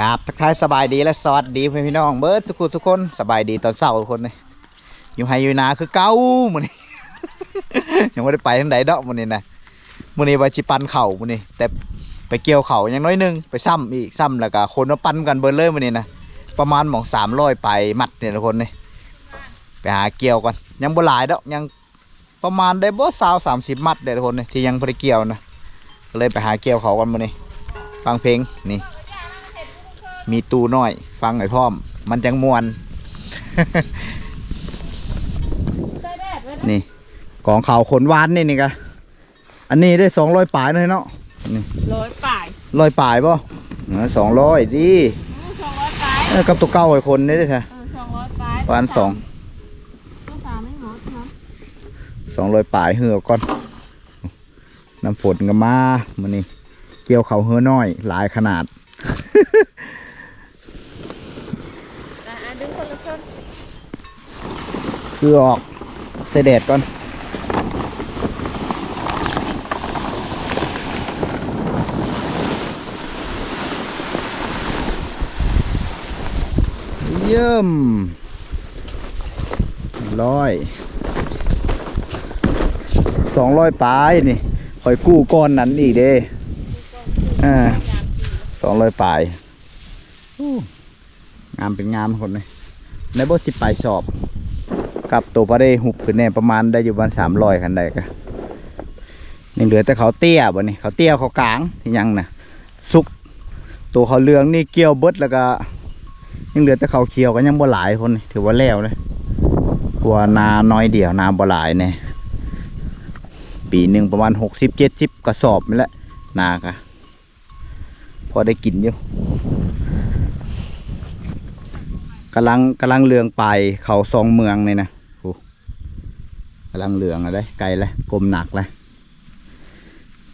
กราบทักทายสบายดีและสวัสดีเพื่อนพี่น้องเบิร์ดสุขุสุกคนสบายดีตอนเช้าทุกคนเลยอยู่ไฮอยู่นาคือเก้ามือนี้ยังไม่ได้ไปทางใดดอกมื้อนี้นะมือนี้ว่าจิปันเข่ามือนี้แต่ไปเกี่ยวเข่ายังน้อยหนึงไปซ้ำอีกซ้ำแล้วก็คนมาปั้นกันเบิร์เลยมือนี้นะประมาณหมองสามร้อยไปมัดเนี่ยทุกคนนี่ไปหาเกี่ยวกันยังบ่หลายดอกยังประมาณได้บ่สาวสามสิบมัดเด้อทุกคนนี่ที่ยังบ่ได้เกี่ยวนะก็เลยไปหาเกี่ยวเขากันมือนี้ฟังเพลงนี่ มีตูน้อย ฟังหน่อยพร้อม มันจังมวน นี่กองเขาขนวานนี่นี่กะอันนี้ได้สองร้อยปลายเลยเนาะนี่ร้อยป่ายร้อยปลายป่ะสองร้อยดีสองร้อยป่ายเออกับตัวเก้าไอ้คนนี่ได้ใช่เออสองร้อยป่ายประมาณสองตัวสามไม่หมดเนาะสองร้อยปลายเหือก่อนน้ำฝนก็มามันนี่เกี่ยวเขาเหือน้อย หลายขนาด อะอะดึงคนละชน คือออกเสด็จก่อนเยี่ยมร้อยสองร้อยปลายนี่คอยกู้ก้อนนั้นอีกเด้อ่าสองร้อยปลายงามเป็นงามคนเลยในบ่สิบปลายสอบ กับตัวพอได้หุบขึ้นเนี่ยประมาณได้อยู่ประมาณสามร้อยคันใดก็ยังเหลือแต่เขาเตี้ยบ่นี่เขาเตี้ยเขากลางที่ยังนะสุกตัวเขาเหลืองนี่เกี่ยวเบิดแล้วก็ ยังเหลือแต่เขาเขียวก็ยังบ่หลายคนถือว่าแล้วเลยกลัวนาน้อยเดียวนาบ่หลายเนี่ยปีหนึ่งประมาณหกสิบเจ็ดสิบกระสอบนี่แหละนากะพอได้กินอยู่กำลังกำลังเลืองไปเขาซองเมืองนี่นะ กำลังเหลืองอะไรไกลเลยกลมหนักเลย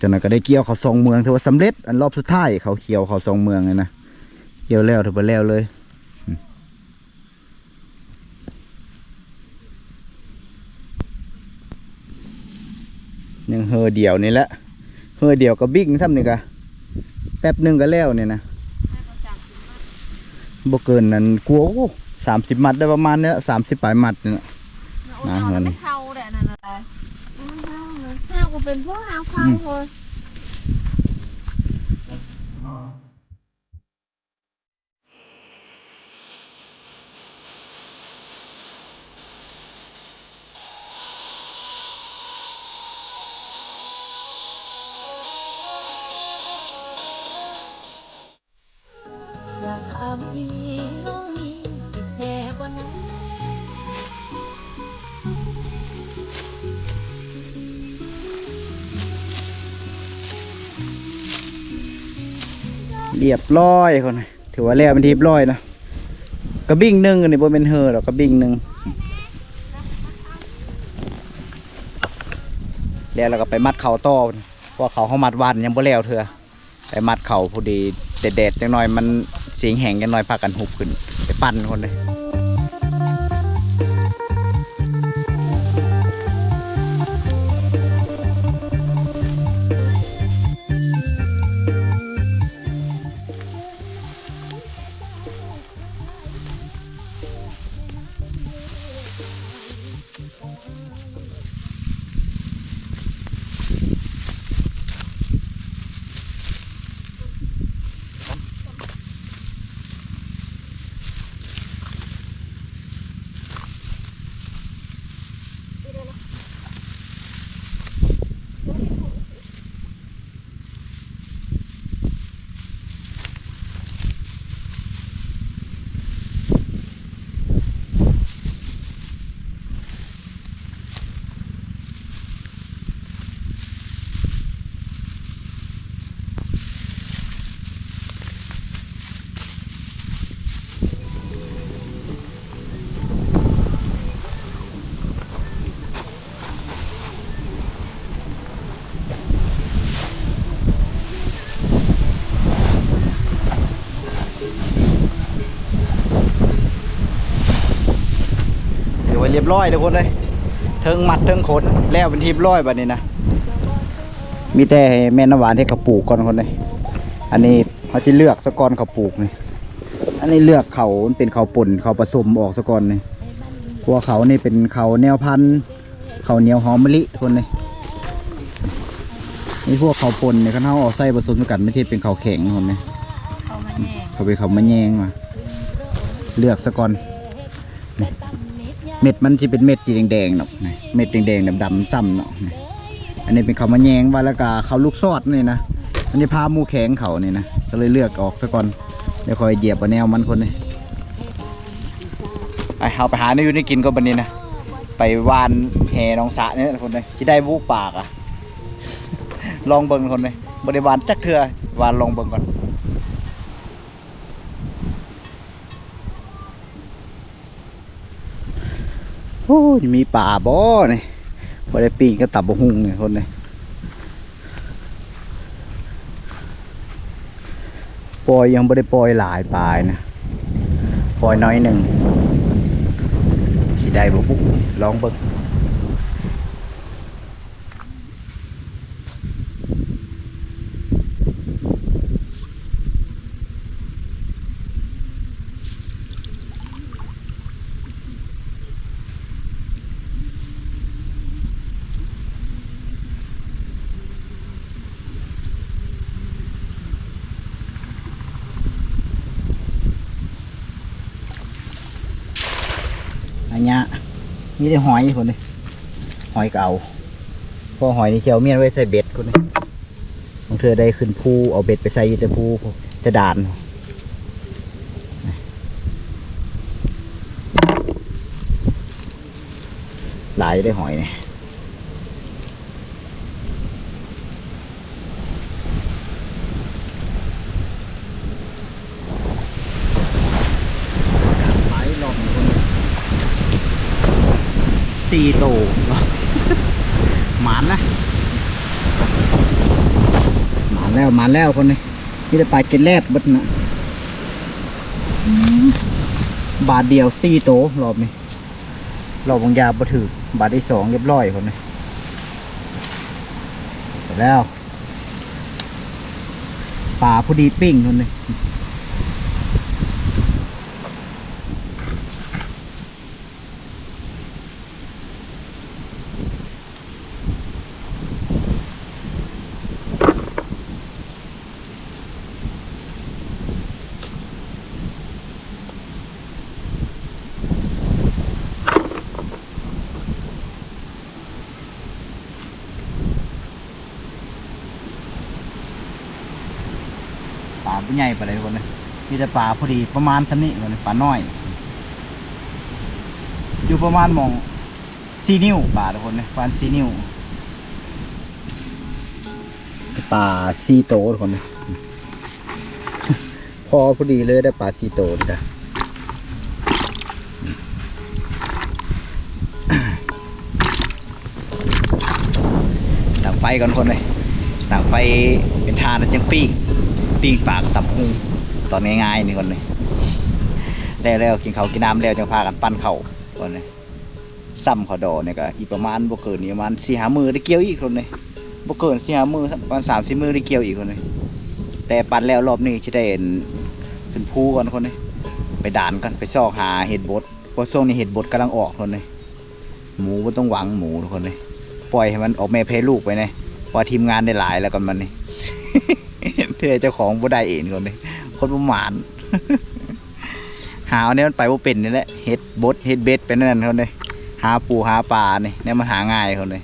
จนนั้นก็ได้เกี่ยวเขาซองเมืองถือว่าสำเร็จอันรอบสุดท้ายเขาเขียวเขาซองเมืองเลยนะเกี่ยวแล้วถือว่าแล้วเลยยังเฮอเดียวนี่แหละเฮอเดียวกับบิ๊กนี่ทำนี่กะแป๊บหนึงก็แล้วเนี่ยนะบ่เกินนั้นกลัวสามสิบมัดได้ประมาณเนี้ยสามสิบปลายมัดเนี่ยนะเงินไม่เข้าแหละนั่นอะไรไม่เข้าเลยข้าว ก็เป็นพวกข้าวเข้าเลยอยากทำมีน้องมีติดแน่บนนั้ เรียบร้อยคนถือว่าแล้วเป็นทีเรียบร้อยนะกระบิ่งหนึ่งนี่บ่เป็นเฮอหรอกกระบิ่งหนึ่งแล้วเราก็ไปมัดเข่าต่อเพราะว่าเขาเขามัดวันยังบ่แล้วเถอะไปมัดเข่าพอดีเด็ดๆจังหน่อยมันสีแห้งจังหน่อยพากันหุบขึ้นไปปั่นคนเลย รียบร้อยทุกคนเลยเทิงมัดเทิงขนแล้วเป็นทีมร้อยบัดนี้นะมีแต่ให้แม่น้ำหวานให้เขาปลูกก่อนคนเลยอันนี้เขาจะเลือกสะกอนเขาปลูกนี่อันนี้เลือกเขามันเป็นเขาป่นเขาผสมออกสะกอนนี่เพราะวกเขานี่เป็นเขาแนวพันธุ์เขาเหนียวหอมมะลิทุกคนเลยนี่พวกเขาป่นเนี่ยเขาเอาออกใส่ผสมกันไม่ใช่เป็นเขาแข็งทุกคนเลยเอามาแย่เขาไปเขามาแยงมาเลือกสะก่อนนี่ เม็ดมันจะเป็นเม็ดสีแดงๆเนาะเม็ดแดงๆดำๆซ้ำเนาะอันนี้เป็นเขามาแยงวาแล้วก็เขาลูกซอดนี่นะอันนี้พามูแข็งเขานี่นะก็เลยเลือกออกซะก่อนเดี๋ยวคอยเหยียบแนวมันคนนี้ไปเอาไปหาในอยู่ในกินก็บันนี้นะไปวานแหน้องสระนี่ยคนนี้ที่ได้บุกปากอะ ลองเบิ่งคนนี้บริวารจักเถื่อวานลองเบิ่งก่อน ยมีป่าบ่นี่พอได้ปีนก็ตับบกหุงนี่คนนี่ปล่อยยังไม่ได้ปล่อยหลายปลายนะปล่อยน้อยหนึ่งที่ได้บุกลองเบิก มีได้หอยคนนี้หอยเก่าพอหอยนี่เชียวเมียนไว้ใส่เบ็ดคนนี้บางเธอได้ขึ้นภูเอาเบ็ดไปใส่ยู่แต่ภูจะด่านหลายได้หอยเนี่ยหลายรอบเหมือนกัน สี่โตหมานนะหมานแล้วหมานแล้วคนนี้นี่จะไปกินแรกเบัดนะบาทเดียวสี่โตรอบนี้ราบางยาบ่ถือบาทที่สองเรียบร้อยคนนี้เสร็จแล้วป่าพอดีปิ้งคนนี้ ป่าผู้ใหญ่ไปเลยคนนี้มีแต่ป่าพอดีประมาณเท่านี้คนนี้ป่าน้อย อยู่ประมาณหมองซีนิ้วป่าทุกคนนะประมาณซีนิ้วป่าซีโตทุกคนนะพอพอดีเลยได้ป่าซีโตจ้ะดังไฟก่อนคนเลยดังไฟเป็นทานแล้วจังปิ้ง ปิ้งปลากตับหูตอนง่ายๆนี่คนเลยแล้วแล้วกินเขากินน้ำแล้วจังพากันปั้นเขาคนเลยซ้ำขาดอเนี่ยก็อีกประมาณบ่เกินนี่ประมาณสี่หามือได้เกี่ยวอีกคนเลยบ่เกินสี่หามือประมาณสามสี่มือได้เกี่ยวอีกคนเลยแต่ปั้นแล้วรอบนี้จะได้เห็นขึ้นภูก่อนคนเลยไปด่านกันไปซอกหาเห็ดบดเพราะช่วงนี้เห็ดบดกำลังออกคนเลยหมูไม่ต้องหวังหมูทุกคนเลยปล่อยให้มันออกแม่เพลูกไปเลยเพอทีมงานได้หลายแล้วกันมันนี่ เพื่อเจ้าของบ่ได้เองคนเลยคนประมาณหาเอาเนี่ยมันไปว่าเป็นนี่แหละเฮ็ดบดเฮ็ดเบ็ดเป็นนั่นคนเลยหาปูหาปลาเนี่เนี่ยมันหาง่ายคนเลย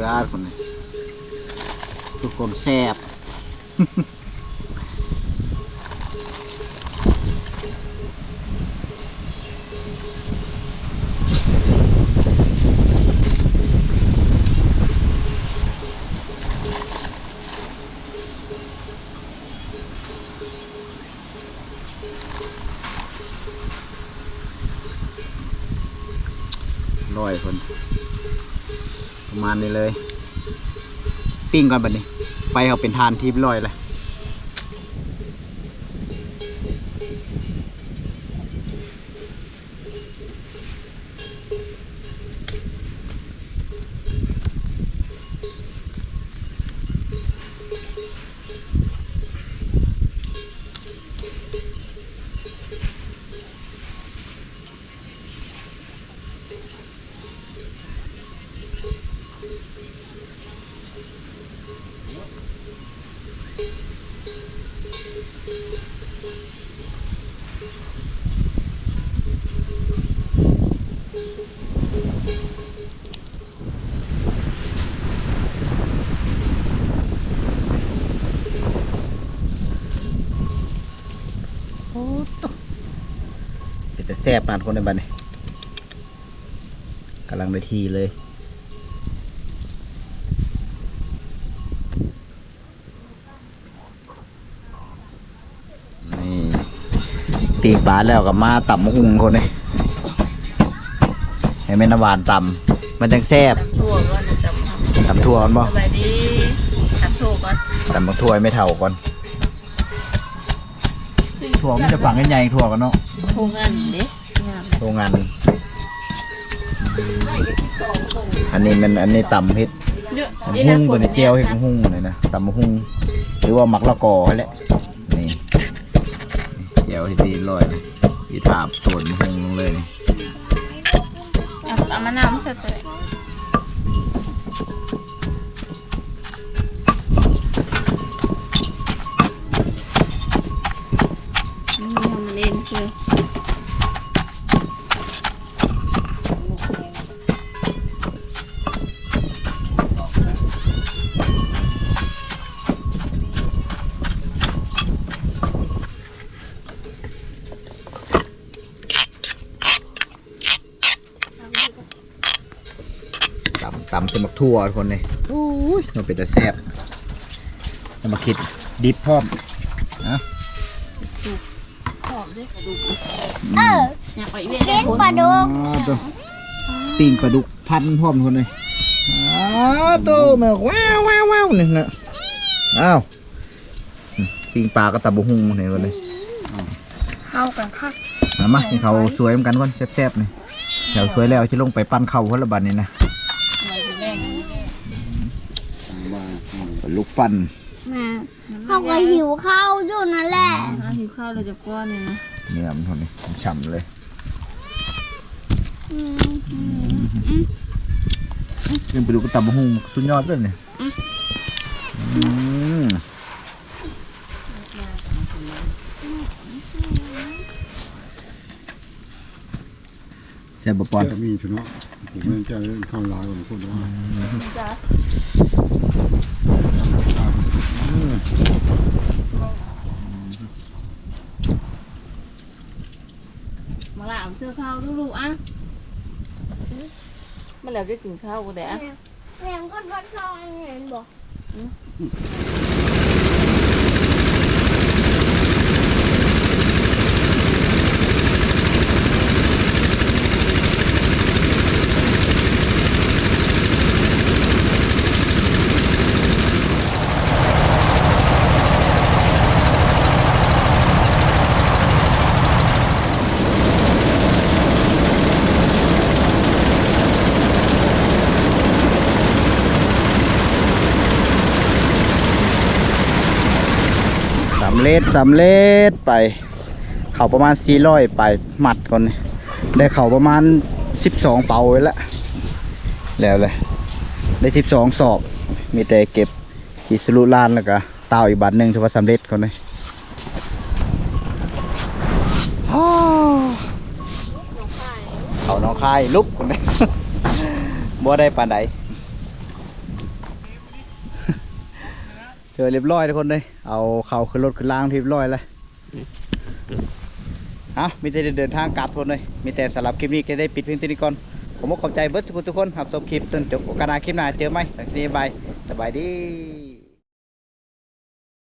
ลือคนนี้ทุกคนแซ่บ มาณนี้เลย ปิ้งก่อนบัดนี้ไปเขาเป็นทานทิพย์ลอยเลย เป็นแต่แซ่บนานคนในบัดนี้กำลังได้ทีเลย นี่ ตีปลาแล้วกับมาต่ำมะฮุงคนนี้ให้แม่น้ำหวานต่ำมันจังแซ่บตำถั่วก่อนตำต่ำทั่วกันบ่สบายดีตำถั่วก่อนต่ำบักทั่วไม่เท่าก่อนทั่วมันจะฝังใหญ่ๆทั่วกันเนาะโคงอันเด้งามโรงงานอันนี้มันอันนี้ต่ำเฮ็ดเยอะตำหุ้งตัวนี้เจียวเฮ็ดหุ้งเลยนะตำหุ้งหรือว่าหมักละกอแหละ นี่เจียวให้ดีลอยเลยอีถาบส่วนหงลงเลยเอาเอามะนาวมาใส่ไปำตำเป็นมักทั่วทุกคนเลยโอ้ยมันเป็นแต่แซ่บเอามาคิดดิบพร้อมนะสุกหอมด้วยกระดูกเอออยากไปเวียนได้คนตัวปิ้งปลาดุกพันพร้อมทุกคนเลยอ้าวตัวแมวแววแววแววนี่นะอ้าวปิ้งปลาก็ตับบุหุงนี่คนเลยเข้ากันค่ะมามาให้เขาสวยเหมือนกันก่อนแซ่บๆนี่แถวสวยแล้วจะลงไปปั้นเข่าคนละบัดนี่นะ มาไปแบ่ง ลูกปั้นมาเขาก็หิวข้าวอยู่นั่นแหละเอาหิวข้าวเลยจะก้อนเลยนะเนื้อมันคนนี้ฉ่ำเลยอืมอืมยังไปดูกระตับบุหุงสุดยอดเลยเนี่ยอืมแซ่บบ่ปอนจะมีชุดเนาะผมไม่จะเล่นข้าวลายของคนว่าจ้าอื มมาละเอาเสื้อข้าวลูกๆอะมาแล้วได้กินข้าวกูแต่อะแม่ก็ทดลองเห็นบอก ร็จสำเร็จไป เข่าประมาณสี่ร้อยไปหมัดก่อนได้เข่าประมาณสิบสองเป่าไว้ล้วแล้วเลยได้สิบสองสอบ มีแต่เก็บขีสรุลานแล้วก็เต่าอีกบาทหนึ่งถือว่าสำเร็จก่อนเลยเขาน้องคายลุกคนนี้บ่ได้ปานใดอเรียบร้อยทุกคนเลย เอาเข่าขึ้นรถขึ้นล่างทีบร้อยเลยเอามีแต่เดินทางกลับทุนเลย มีแต่สำหรับคลิปนี้ก็ได้ปิดเพียงเท่านี้ก่อน ผมก็ขอบใจเบิร์ดทุกคนทุกคนครับชมคลิปจนจบโอกาสหน้าคลิปหน้าเจอไหมสัสดีบายสบายดี